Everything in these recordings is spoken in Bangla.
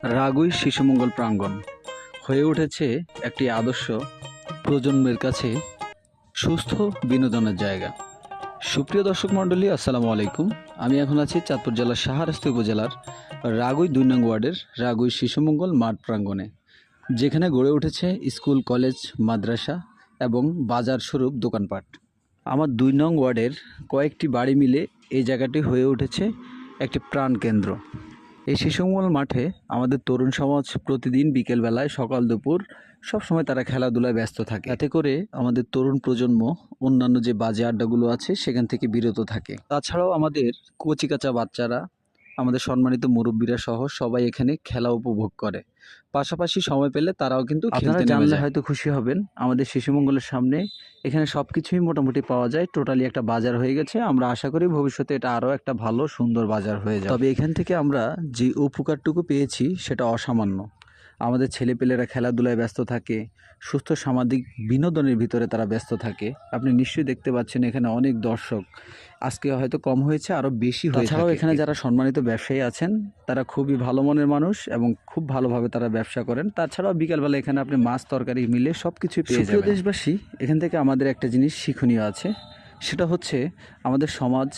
রাগুই শিশুমঙ্গল প্রাঙ্গণ। হয়ে উঠেছে একটি আদর্শ প্রজন্মের কাছে সুস্থ বিনোদনের জায়গা। সুপ্রিয় দর্শক মণ্ডলী, আসসালামু আলাইকুম। আমি এখন আছি চাঁদপুর জেলার সাহারাস্তি উপজেলার রাগুই দুই নং ওয়ার্ডের রাগুই শিশুমঙ্গল মাঠ প্রাঙ্গণে, যেখানে গড়ে উঠেছে স্কুল, কলেজ, মাদ্রাসা এবং বাজার স্বরূপ দোকানপাট। আমার দুই নং ওয়ার্ডের কয়েকটি বাড়ি মিলে এই জায়গাটি হয়ে উঠেছে একটি প্রাণকেন্দ্র। এই শিশুমঙ্গল মাঠে আমাদের তরুণ সমাজ প্রতিদিন বিকেলবেলায় সকাল দুপুর সব সময় তারা খেলাধুলায় ব্যস্ত থাকে। এতে করে আমাদের তরুণ প্রজন্ম, অন্যান্য যে বাজে আড্ডাগুলো আছে, সেখান থেকে বিরত থাকে। তাছাড়াও আমাদের কচিকাচা বাচ্চারা আমাদের সম্মানিত মুরব্বীরা সহ সবাই এখানে খেলা উপভোগ করে। পাশাপাশি সময় পেলে তারাও কিন্তু খেলতে জানলে হয়তো খুশি হবেন আমাদের শিশুমঙ্গলের সামনে এখানে সব কিছুই মোটামুটি পাওয়া যায় টোটালি একটা বাজার হয়ে গেছে। আমরা আশা করি ভবিষ্যতে এটা আরও একটা ভালো সুন্দর বাজার হয়ে যাবে। তবে এখান থেকে আমরা যে উপকারটুকু পেয়েছি সেটা অসামান্য। আমাদের ছেলেপেলেরা খেলাধুলায় ব্যস্ত থাকে সুস্থ সামাজিক বিনোদনের ভিতরে তারা ব্যস্ত থাকে। আপনি নিশ্চয়ই দেখতে পাচ্ছেন এখানে অনেক দর্শক। আজকে হয়তো কম হয়েছে আরও বেশি হয়ে তাছাড়াও এখানে যারা সম্মানিত ব্যবসায়ী আছেন তারা খুবই ভালো মনের মানুষ এবং খুব ভালোভাবে তারা ব্যবসা করেন। তাছাড়াও বিকালবেলা এখানে আপনি মাছ তরকারি মিলে সব কিছুই পেয়ে যাবেন। দেশবাসী এখান থেকে আমাদের একটা জিনিস শিক্ষণীয় আছে। সেটা হচ্ছে আমাদের সমাজ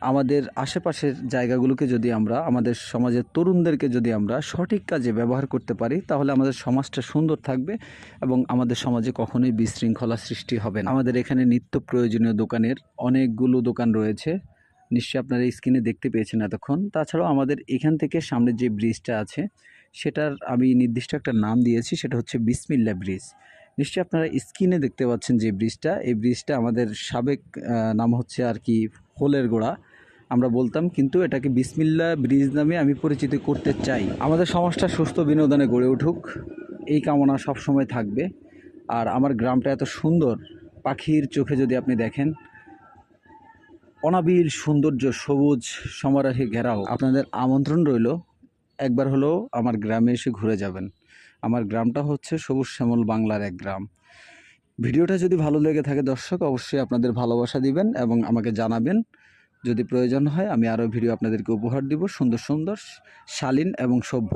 আমাদের আশেপাশের জায়গাগুলোকে যদি আমরা, আমাদের সমাজের তরুণদেরকে যদি আমরা সঠিক কাজে ব্যবহার করতে পারি, তাহলে আমাদের সমাজটা সুন্দর থাকবে এবং আমাদের সমাজে কখনোই বিশৃঙ্খলা সৃষ্টি হবে না। আমাদের এখানে নিত্য প্রয়োজনীয় দোকানের অনেকগুলো দোকান রয়েছে। নিশ্চয়ই আপনারা স্ক্রিনে দেখতে পেয়েছেন এতক্ষণ। তাছাড়াও আমাদের এখান থেকে সামনে যে ব্রিজটা আছে, সেটার আমি নির্দিষ্ট একটা নাম দিয়েছি, সেটা হচ্ছে বিসমিল্লা ব্রিজ। নিশ্চয়ই আপনারা স্ক্রিনে দেখতে পাচ্ছেন যে ব্রিজটা। এই ব্রিজটা আমাদের সাবেক নাম হচ্ছে আর কি হোলের গোড়া, আমরা বলতাম, কিন্তু এটাকে বিসমিল্লা ব্রিজ নামে আমি পরিচিত করতে চাই। আমাদের সমাজটা সুস্থ বিনোদনে গড়ে উঠুক, এই কামনা সবসময় থাকবে। আর আমার গ্রামটা এত সুন্দর, পাখির চোখে যদি আপনি দেখেন, অনাবিল সৌন্দর্য সবুজ সমারোহে ঘেরাও আপনাদের আমন্ত্রণ রইল, একবার হলেও আমার গ্রামে এসে ঘুরে যাবেন। আমার গ্রামটা হচ্ছে সবুজ শ্যামল বাংলার এক গ্রাম। ভিডিওটা যদি ভালো লেগে থাকে দর্শক, অবশ্যই আপনাদের ভালোবাসা দিবেন এবং আমাকে জানাবেন। যদি প্রয়োজন হয়, আমি আরও ভিডিও আপনাদেরকে উপহার দিব। সুন্দর সুন্দর, শালীন এবং সভ্য।